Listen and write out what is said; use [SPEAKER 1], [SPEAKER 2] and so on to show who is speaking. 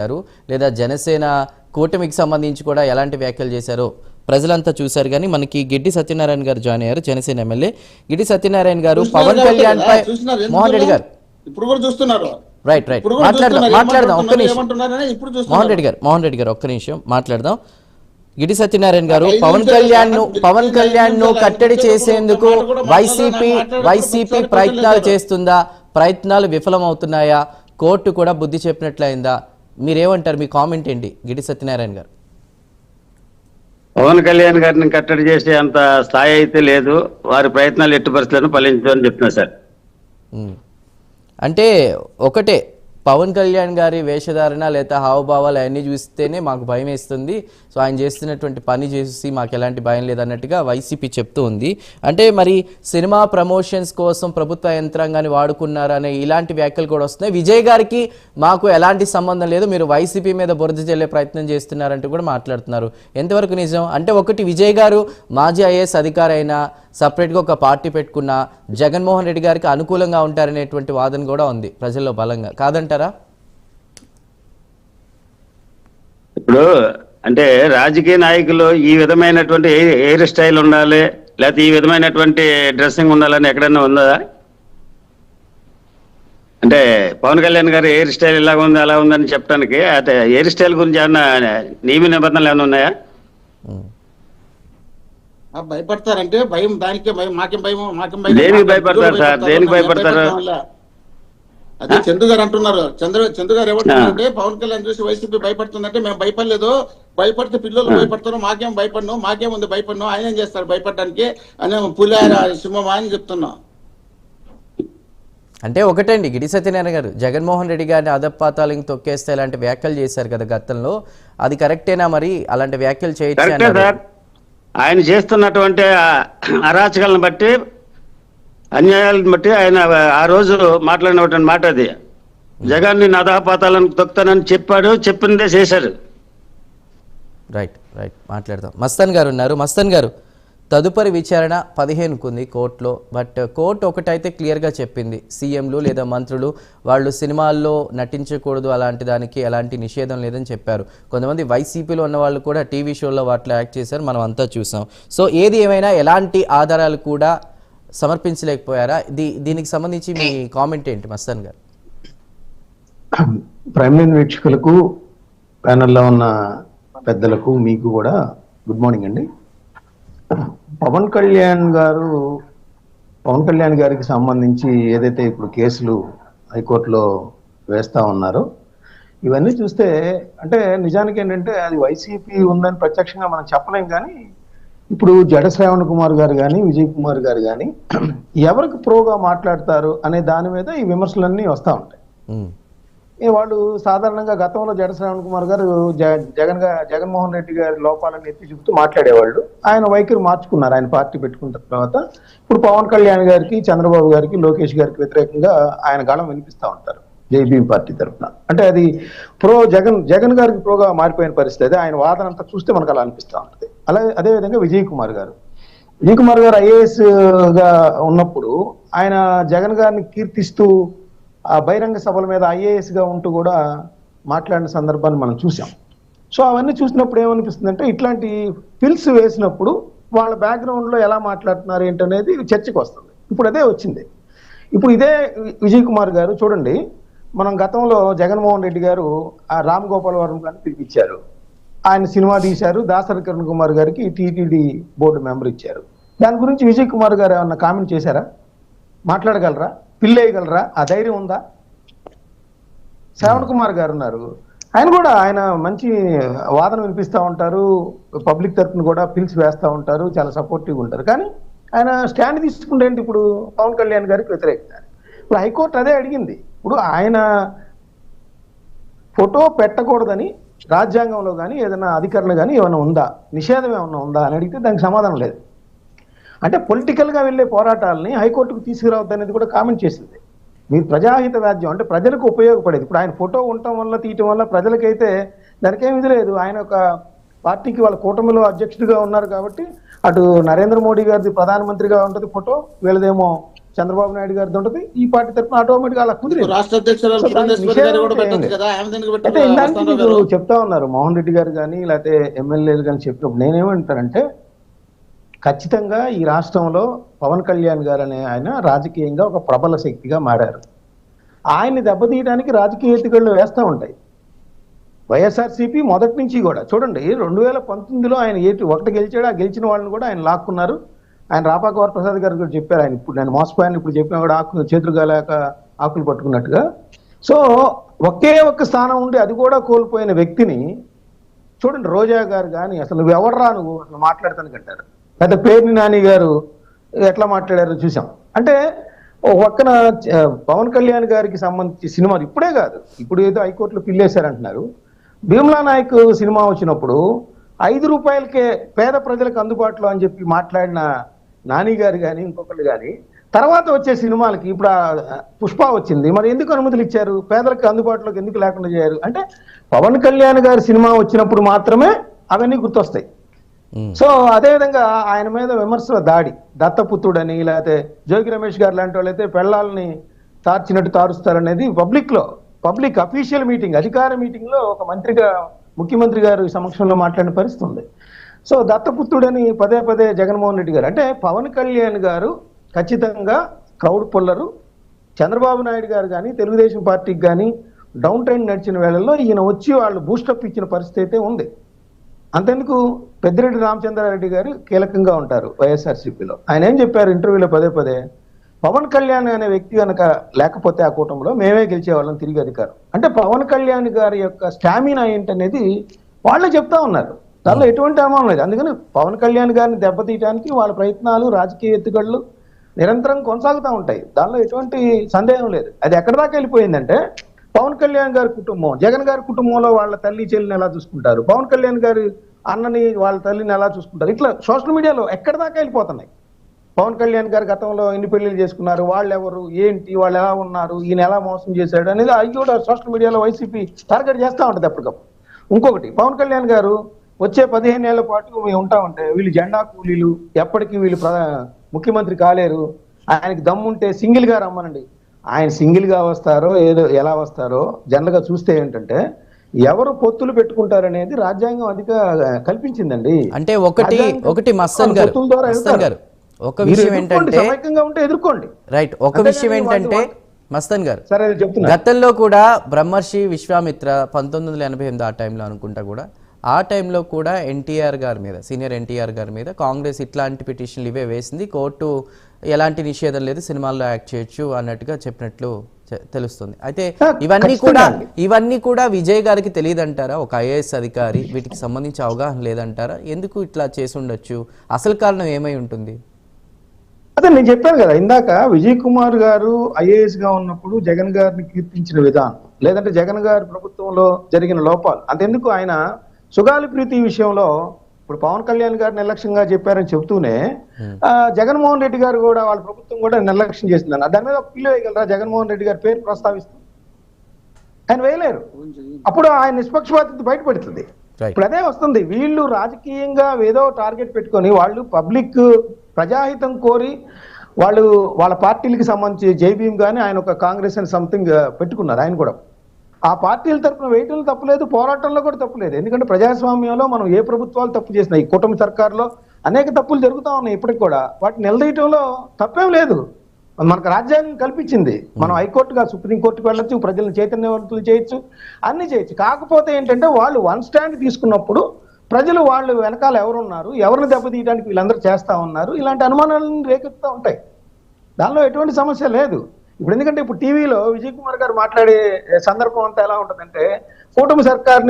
[SPEAKER 1] చేశారు లేదా జనసేన కూటమికి సంబంధించి కూడా ఎలాంటి వ్యాఖ్యలు చేశారో ప్రజలంతా చూశారు. కానీ మనకి గిడ్డి సత్యనారాయణ గారు జాయిన్ అయ్యారు జనసేన ఎమ్మెల్యే. గిడ్డి సత్యనారాయణ గారు పవన్ కళ్యాణ్ పై మోహన్ రెడ్డి? గారు.
[SPEAKER 2] ఇప్పుడు కూడా చూస్తున్నారు.
[SPEAKER 1] రైట్ రైట్ మాట్లాడదాం. మాట్లాడదాం ఒక్క నిమిషం. మోహన్ రెడ్డి గారు మోహన్ రెడ్డి గారు ఒక్క నిమిషం. మాట్లాడదాం. గిడి సత్యనారాయణ గారు పవన్
[SPEAKER 2] కళ్యాణ్ను
[SPEAKER 1] పవన్
[SPEAKER 2] కళ్యాణ్ను
[SPEAKER 1] కట్టడి చేసేందుకు వైసీపీ వైసీపీ ప్రయత్నాలు. చేస్తుందా? ప్రయత్నాలు విఫలమవుతున్నాయా? కోర్టు కూడా బుద్ధి చెప్పినట్లయిందా? మీరేమంటారు? మీ కామెంట్ ఏంటి? గిడి సత్యనారాయణ గారు.
[SPEAKER 3] పవన్ కళ్యాణ్ గారిని కట్టడి చేసే అంత స్థాయి అయితే లేదు. వారి ప్రయత్నాలు ఎట్టి పరిస్థితులను ఫలించని చెప్తున్నా సార్.
[SPEAKER 1] అంటే ఒకటే పవన్ కళ్యాణ్ గారి వేషధారణ లేదా హావభావాలు అవన్నీ చూస్తేనే మాకు భయం వేస్తుంది. సో ఆయన చేస్తున్నటువంటి పని చేసి మాకు ఎలాంటి భయం లేదన్నట్టుగా వైసీపీ చెప్తూ ఉంది. అంటే మరి సినిమా ప్రమోషన్స్ కోసం ప్రభుత్వ యంత్రాంగాన్ని వాడుకున్నారనే ఇలాంటి వ్యాఖ్యలు కూడా వస్తున్నాయి. విజయ్ గారికి మాకు ఎలాంటి సంబంధం లేదు. మీరు వైసీపీ మీద బురద చెల్లే ప్రయత్నం చేస్తున్నారంటూ కూడా మాట్లాడుతున్నారు. ఎంతవరకు నిజం? అంటే ఒకటి విజయ్ గారు మాజీ ఐఏఎస్ అధికారి అయినా సపరేట్గా ఒక పార్టీ పెట్టుకున్న జగన్మోహన్ రెడ్డి గారికి అనుకూలంగా ఉంటారనేటువంటి వాదన కూడా ఉంది. ప్రజల్లో బలంగా. కాదంటారా?
[SPEAKER 3] ఇప్పుడు అంటే రాజకీయ నాయకులు ఈ విధమైనటువంటి హెయిర్- స్టైల్ ఉండాలి? లేకపోతే ఈ విధమైనటువంటి డ్రెస్సింగ్ ఉండాలని ఎక్కడైనా ఉందా? అంటే పవన్ కళ్యాణ్ గారి హెయిర్ స్టైల్ ఇలా ఉంది అలా ఉందని చెప్పడానికి అంటే హెయిర్ స్టైల్ గురించి ఏమన్నా నియమ నిబంధనలు ఏమైనా ఉన్నాయా?
[SPEAKER 2] భయపడతారంటే భయం దానికే భయం మాకేం భయం మాకేం భయం
[SPEAKER 3] దేనికి భయపడతారు సార్? దేనికి భయపడతారు?
[SPEAKER 2] అదే చంద్రు గారు అంటున్నారు. చంద్ర చంద్రు గారు ఏమంటున్నారంటే పవన్ కళ్యాణ్ చూసి వైసీపీ భయపడుతుందంటే మేము భయపడలేదు. భయపడితే పిల్లలు భయపడతారు మాకేం భయపడను మాకేం ఉంది భయపడను ఆయన ఏం చేస్తారు భయపడడానికి? అని పులార సింహమా అని చెప్తున్నాం.
[SPEAKER 1] అంటే ఒకటండి గిడి సత్యనారాయణ గారు. జగన్మోహన్ రెడ్డి గారిని అదపాతాలకు తొక్కేస్తే ఇలాంటి వ్యాఖ్యలు చేశారు కదా గతంలో. అది కరెక్టేనా మరి? అలాంటి వ్యాఖ్యలు చేయొచ్చు
[SPEAKER 3] కరెక్టే
[SPEAKER 1] అన్నారు.
[SPEAKER 3] సార్. ఆయన చేస్తున్నటువంటి అరాచకాలను బట్టి అన్యాయాలను బట్టి ఆయన ఆ రోజు మాట్లాడినటువంటి మాట అది. జగన్ని నదాపాతాలను తొక్తానని చెప్పాడు చెప్పిందే చేశారు
[SPEAKER 1] రైట్ రైట్ మాట్లాడదాం. మస్తాన్ గారు ఉన్నారు. మస్తాన్ గారు తదుపరి విచారణ పదిహేనుకు ఉంది కోర్టులో. బట్ కోర్టు ఒకటైతే క్లియర్గా చెప్పింది. సీఎంలు లేదా మంత్రులు వాళ్ళు సినిమాల్లో నటించకూడదు అలాంటి దానికి ఎలాంటి నిషేధం లేదని చెప్పారు. కొంతమంది వైసీపీలో ఉన్న వాళ్ళు కూడా టీవీ షోలో వాటిలో యాక్ట్ చేశారు. మనం అంతా చూసాం. సో ఏది ఏమైనా ఎలాంటి ఆధారాలు కూడా సమర్పించలేకపోయారా? దీ దీనికి సంబంధించి మీ కామెంట్ ఏంటి మస్తాన్ గారు?
[SPEAKER 4] ప్రైమ్ లైన్ వీక్షకులకు ప్యానల్లో ఉన్న పెద్దలకు మీకు కూడా గుడ్ మార్నింగ్ అండి. పవన్ కళ్యాణ్ గారు పవన్ కళ్యాణ్ గారికి సంబంధించి ఏదైతే ఇప్పుడు కేసులు హైకోర్టులో వేస్తా ఉన్నారో ఇవన్నీ చూస్తే అంటే నిజానికి ఏంటంటే అది వైసీపీ ఉందని ప్రత్యక్షంగా మనం చెప్పలేం కానీ ఇప్పుడు జడ శ్రావణ్ కుమార్ గారు కానీ విజయ్ కుమార్ గారు కానీ ఎవరికి ప్రోగా మాట్లాడతారు అనే దాని మీద ఈ విమర్శలన్నీ వస్తూ ఉంటాయి. వాళ్ళు సాధారణంగా గతంలో జడశ్రావణ్ కుమార్ గారు జగన్ జగన్మోహన్ రెడ్డి గారి లోపాలను ఎత్తి చూపుతూ మాట్లాడేవాళ్ళు. ఆయన వైఖరి మార్చుకున్నారు. ఆయన పార్టీ పెట్టుకున్న తర్వాత ఇప్పుడు పవన్ కళ్యాణ్ గారికి చంద్రబాబు గారికి లోకేష్ గారికి వ్యతిరేకంగా ఆయన గళం వినిపిస్తూ ఉంటారు జేబీఎం పార్టీ తరఫున. అంటే అది ప్రో జగన్ జగన్ గారికి ప్రోగా మారిపోయిన పరిస్థితి అదే. ఆయన వాదన అంతా చూస్తే మనకు అలా అనిపిస్తూ ఉంటుంది. అలాగే అదే విధంగా విజయ్ కుమార్ గారు. విజయ్ కుమార్ గారు ఐఏఎస్గా ఉన్నప్పుడు ఆయన జగన్ గారిని కీర్తిస్తూ ఆ బహిరంగ సభల మీద ఐఏఎస్గా ఉంటూ కూడా మాట్లాడిన సందర్భాన్ని మనం చూసాం సో అవన్నీ చూసినప్పుడు ఏమనిపిస్తుందంటే ఇట్లాంటి పిల్స్ వేసినప్పుడు వాళ్ళ బ్యాక్గ్రౌండ్లో ఎలా మాట్లాడుతున్నారు ఏంటనేది చర్చకు వస్తుంది. ఇప్పుడు అదే వచ్చింది. ఇప్పుడు ఇదే వి- విజయ్ కుమార్ గారు చూడండి మనం గతంలో జగన్మోహన్ రెడ్డి గారు ఆ రామ్ గోపాల్ వర్మ గారిని పిలిపించారు. ఆయన సినిమా తీశారు దాసరి కిరణ్ కుమార్ గారికి టీటీడీ బోర్డు మెంబర్ ఇచ్చారు. దాని గురించి విజయ్ కుమార్ గారు ఏమన్నా కామెంట్ చేశారా? మాట్లాడగలరా? పిల్లేయగలరా ఆ ధైర్యం ఉందా? శ్రావణ్ కుమార్ గారు ఉన్నారు ఆయన కూడా ఆయన మంచి వాదన వినిపిస్తూ ఉంటారు. పబ్లిక్ తరఫున కూడా పిలిచి వేస్తూ ఉంటారు. చాలా సపోర్టివ్గా ఉంటారు. కానీ ఆయన స్టాండ్ తీసుకుంటే ఏంటి ఇప్పుడు? పవన్ కళ్యాణ్ గారికి వ్యతిరేకత. ఇప్పుడు హైకోర్టు అదే అడిగింది. ఇప్పుడు ఆయన ఫోటో పెట్టకూడదని రాజ్యాంగంలో కానీ ఏదైనా అధికారులు కానీ ఏమైనా ఉందా? నిషేధం ఏమైనా ఉందా? అని అడిగితే దానికి సమాధానం లేదు. అంటే పొలిటికల్గా వెళ్ళే పోరాటాలని హైకోర్టుకు తీసుకురావద్దు అనేది కూడా కామెంట్ చేసింది. మీరు ప్రజాహిత వ్యాజ్యం అంటే ప్రజలకు ఉపయోగపడేది. ఇప్పుడు ఆయన ఫోటో ఉండటం వల్ల తీయటం వల్ల ప్రజలకైతే దానికేం ఇది లేదు. ఆయన ఒక పార్టీకి వాళ్ళ కూటమిలో అధ్యక్షుడిగా ఉన్నారు కాబట్టి అటు నరేంద్ర మోడీ గారిది ప్రధానమంత్రిగా ఉంటుంది ఫోటో వీళ్ళదేమో చంద్రబాబు నాయుడు గారిది ఉంటుంది. ఈ పార్టీ తరఫున ఆటోమేటిక్ అలా కుదిరింది.
[SPEAKER 2] రాష్ట్ర అధ్యక్షురాలు
[SPEAKER 4] సో దానికి
[SPEAKER 2] పురంధేశ్వరి గారు కూడా
[SPEAKER 4] నిషేధం
[SPEAKER 2] పెట్టచ్చు
[SPEAKER 4] ఏం
[SPEAKER 2] కదా? ఆమె దీనికి
[SPEAKER 4] అయితే ఇందాక చెప్తా ఉన్నారు మోహన్ రెడ్డి గారు కానీ లేకపోతే ఎమ్మెల్యేలు కానీ చెప్పినప్పుడు నేనేమంటానంటే ఖచ్చితంగా ఈ రాష్ట్రంలో పవన్ కళ్యాణ్ గారు అనే ఆయన రాజకీయంగా ఒక ప్రబల శక్తిగా మారారు. ఆయన్ని దెబ్బతీయడానికి రాజకీయ ఎత్తుగళ్ళు వేస్తూ ఉంటాయి. వైఎస్ఆర్సీపీ మొదటి నుంచి కూడా చూడండి రెండు వేల పంతొమ్మిదిలో ఆయన ఏటి ఒకటి గెలిచాడు ఆ గెలిచిన వాళ్ళని కూడా ఆయన లాక్కున్నారు. ఆయన రాపాక ప్రసాద్ గారు కూడా చెప్పారు ఆయన ఇప్పుడు నేను మోసపోయాను ఇప్పుడు చెప్పినా కూడా ఆకు చేతులు కాలేక ఆకులు పట్టుకున్నట్టుగా. సో ఒకే ఒక్క స్థానం ఉండి అది కూడా కోల్పోయిన వ్యక్తిని చూడండి రోజా గారు కానీ అసలు నువ్వు ఎవర్రా నువ్వు? అసలు మాట్లాడతానికి అంటారు. పెద్ద పేర్ని నాని గారు ఎట్లా మాట్లాడారో చూసాం. అంటే ఓ పక్కన పవన్ కళ్యాణ్ గారికి సంబంధించి సినిమాలు ఇప్పుడే కాదు ఇప్పుడు ఏదో హైకోర్టులో పిల్లేశారంటున్నారు. భీమ్లా నాయక్ సినిమా వచ్చినప్పుడు ఐదు రూపాయలకే పేద ప్రజలకు అందుబాటులో అని చెప్పి మాట్లాడిన నాని గారు కానీ ఇంకొకళ్ళు కానీ తర్వాత వచ్చే సినిమాలకి ఇప్పుడు పుష్ప వచ్చింది. మరి ఎందుకు అనుమతులు ఇచ్చారు? పేదలకు అందుబాటులోకి ఎందుకు లేకుండా చేయారు? అంటే పవన్ కళ్యాణ్ గారి సినిమా వచ్చినప్పుడు మాత్రమే అవన్నీ గుర్తొస్తాయి.
[SPEAKER 1] Hmm.
[SPEAKER 4] సో అదే విధంగా ఆయన మీద విమర్శల దాడి. దత్తపుత్రుడని లేకపోతే జోగి రమేష్ గారు లాంటి వాళ్ళైతే పెళ్ళాలని తార్చినట్టు తారుస్తారనేది పబ్లిక్లో పబ్లిక్ అఫీషియల్ మీటింగ్ అధికార మీటింగ్లో ఒక మంత్రిగా ముఖ్యమంత్రి గారు సమక్షంలో మాట్లాడిన పరిస్థితి ఉంది. సో దత్తపుత్రుడని పదే పదే జగన్మోహన్ రెడ్డి గారు అంటే పవన్ కళ్యాణ్ గారు ఖచ్చితంగా క్రౌడ్ పుల్లరు. చంద్రబాబు నాయుడు గారు కానీ తెలుగుదేశం పార్టీకి కానీ డౌన్ ట్రెండ్ నడిచిన వేళల్లో ఈయన వచ్చి వాళ్ళు బూస్టప్ ఇచ్చిన పరిస్థితి అయితే ఉంది. అంతెందుకు పెద్దిరెడ్డి రామచంద్రారెడ్డి గారు కీలకంగా ఉంటారు వైఎస్ఆర్సీపీలో. ఆయన ఏం చెప్పారు ఇంటర్వ్యూలో పదే పదే? పవన్ కళ్యాణ్ అనే వ్యక్తి కనుక లేకపోతే ఆ కూటమిలో మేమే గెలిచేవాళ్ళం తిరిగి అధికారం. అంటే పవన్ కళ్యాణ్ గారి యొక్క స్టామినా ఏంటనేది వాళ్ళే చెప్తా ఉన్నారు. దానిలో ఎటువంటి అనుమానం లేదు. అందుకని పవన్ కళ్యాణ్ గారిని దెబ్బతీయడానికి వాళ్ళ ప్రయత్నాలు రాజకీయ ఎత్తుగడలు నిరంతరం కొనసాగుతూ ఉంటాయి. దానిలో ఎటువంటి సందేహం లేదు. అది ఎక్కడి దాకా వెళ్ళిపోయిందంటే పవన్ కళ్యాణ్ గారి కుటుంబం జగన్ గారి కుటుంబంలో వాళ్ళ తల్లి చెల్లిని ఎలా చూసుకుంటారు? పవన్ కళ్యాణ్ గారి అన్నని వాళ్ళ తల్లిని ఎలా చూసుకుంటారు? ఇట్లా సోషల్ మీడియాలో ఎక్కడి దాకా వెళ్ళిపోతున్నాయి? పవన్ కళ్యాణ్ గారు గతంలో ఎన్ని పెళ్ళిళ్ళు చేసుకున్నారు? వాళ్ళు ఎవరు ఏంటి? వాళ్ళు ఎలా ఉన్నారు? ఈయన ఎలా మోసం చేశాడు? అనేది అవి కూడా సోషల్ మీడియాలో వైసీపీ టార్గెట్ చేస్తూ ఉంటుంది అప్పటికప్పుడు ఇంకొకటి పవన్ కళ్యాణ్ గారు వచ్చే పదిహేను ఏళ్ళ పాటు మేము ఉంటామంటే వీళ్ళు జెండా కూలీలు ఎప్పటికీ వీళ్ళు ప్రధా- ముఖ్యమంత్రి కాలేరు. ఆయనకి దమ్ముంటే సింగిల్గా రమ్మనండి. ఆయన సింగిల్గా వస్తారో ఏదో ఎలా వస్తారో జనరల్గా చూస్తే ఏంటంటే ఎవరు పొత్తులు పెట్టుకుంటారనేది రాజ్యాంగం అధిక కల్పించిందండి.
[SPEAKER 1] అంటే ఒకటి ఒకటి మస్తన్ గారు
[SPEAKER 4] పొత్తుల ద్వారా.
[SPEAKER 1] గారు ఒక విషయం ఏంటంటే
[SPEAKER 4] సమైక్యంగా ఉంటే ఎదుర్కోండి.
[SPEAKER 1] రైట్ ఒక విషయం ఏంటంటే మస్తన్ గారు
[SPEAKER 4] సరే చెప్తున్నా.
[SPEAKER 1] గతంలో కూడా బ్రహ్మర్షి విశ్వామిత్ర పంతొమ్మిది వందల ఎనభై ఎనిమిది ఆ టైంలో అనుకుంటా కూడా ఆ టైంలో కూడా ఎన్టీఆర్ గారి మీద సీనియర్ ఎన్టీఆర్ గారి మీద కాంగ్రెస్ ఇట్లాంటి పిటిషన్లు ఇవే వేసింది. కోర్టు ఎలాంటి నిషేధం లేదు సినిమాల్లో యాక్ట్ చేయొచ్చు అన్నట్టుగా చెప్పినట్లు తెలుస్తుంది. అయితే ఇవన్నీ కూడా. ఇవన్నీ కూడా విజయ్ గారికి తెలియదంటారా? ఒక ఐఏఎస్ అధికారి వీటికి సంబంధించి అవగాహన లేదంటారా? ఎందుకు ఇట్లా చేసి ఉండొచ్చు? అసలు కారణం ఏమై ఉంటుంది?
[SPEAKER 4] అదే నేను చెప్పాను కదా ఇందాక విజయ్ కుమార్ గారు ఐఏఎస్గా ఉన్నప్పుడు జగన్ గారిని కీర్తించిన విధానం లేదంటే జగన్ గారి ప్రభుత్వంలో జరిగిన లోపాలు అంతెందుకు ఆయన సుగాలి ప్రీతి విషయంలో ఇప్పుడు పవన్ కళ్యాణ్ గారు నిర్లక్ష్యంగా చెప్పారని చెప్తూనే ఆ, జగన్మోహన్ రెడ్డి గారు కూడా వాళ్ళ ప్రభుత్వం కూడా నిర్లక్ష్యం చేసిందన్న దాని మీద ఒక పిల్లు వేయగలరా? జగన్మోహన్ రెడ్డి గారి పేరు ప్రస్తావిస్తూ. ఆయన వేయలేరు. అప్పుడు ఆయన నిష్పక్షపాత బయటపడుతుంది. ఇప్పుడు అదే వస్తుంది. వీళ్ళు రాజకీయంగా ఏదో టార్గెట్ పెట్టుకొని వాళ్ళు పబ్లిక్ ప్రజాహితం కోరి వాళ్ళు వాళ్ళ పార్టీలకి సంబంధించి జై భీమ్ కానీ ఆయన ఒక కాంగ్రెస్ అని సంథింగ్ పెట్టుకున్నారు. ఆయన కూడా. ఆ పార్టీల తరపున వేయటంలో తప్పులేదు పోరాటంలో కూడా తప్పులేదు ఎందుకంటే ప్రజాస్వామ్యంలో మనం ఏ ప్రభుత్వాలు తప్పు చేసినా ఈ కుటుంబ సర్కార్లో అనేక తప్పులు జరుగుతా ఉన్నాయి ఇప్పటికి కూడా. వాటిని నిలదీయటంలో తప్పేం లేదు. మనకు రాజ్యాంగం కల్పించింది. మనం హైకోర్టుగా సుప్రీంకోర్టుకు వెళ్ళొచ్చు ప్రజలను చైతన్యవంతులు చేయొచ్చు అన్ని చేయొచ్చు. కాకపోతే ఏంటంటే వాళ్ళు వన్ స్టాండ్ తీసుకున్నప్పుడు ప్రజలు వాళ్ళు వెనకాల ఎవరున్నారు ఎవరిని దెబ్బతీయడానికి వీళ్ళందరూ చేస్తా ఉన్నారు ఇలాంటి అనుమానాలను రేకెత్తుతూ ఉంటాయి. దానిలో ఎటువంటి సమస్య లేదు. ఇప్పుడు ఎందుకంటే ఇప్పుడు టీవీలో విజయ్ కుమార్ గారు మాట్లాడే సందర్భం అంతా ఎలా ఉంటుందంటే కూటమి సర్కార్ని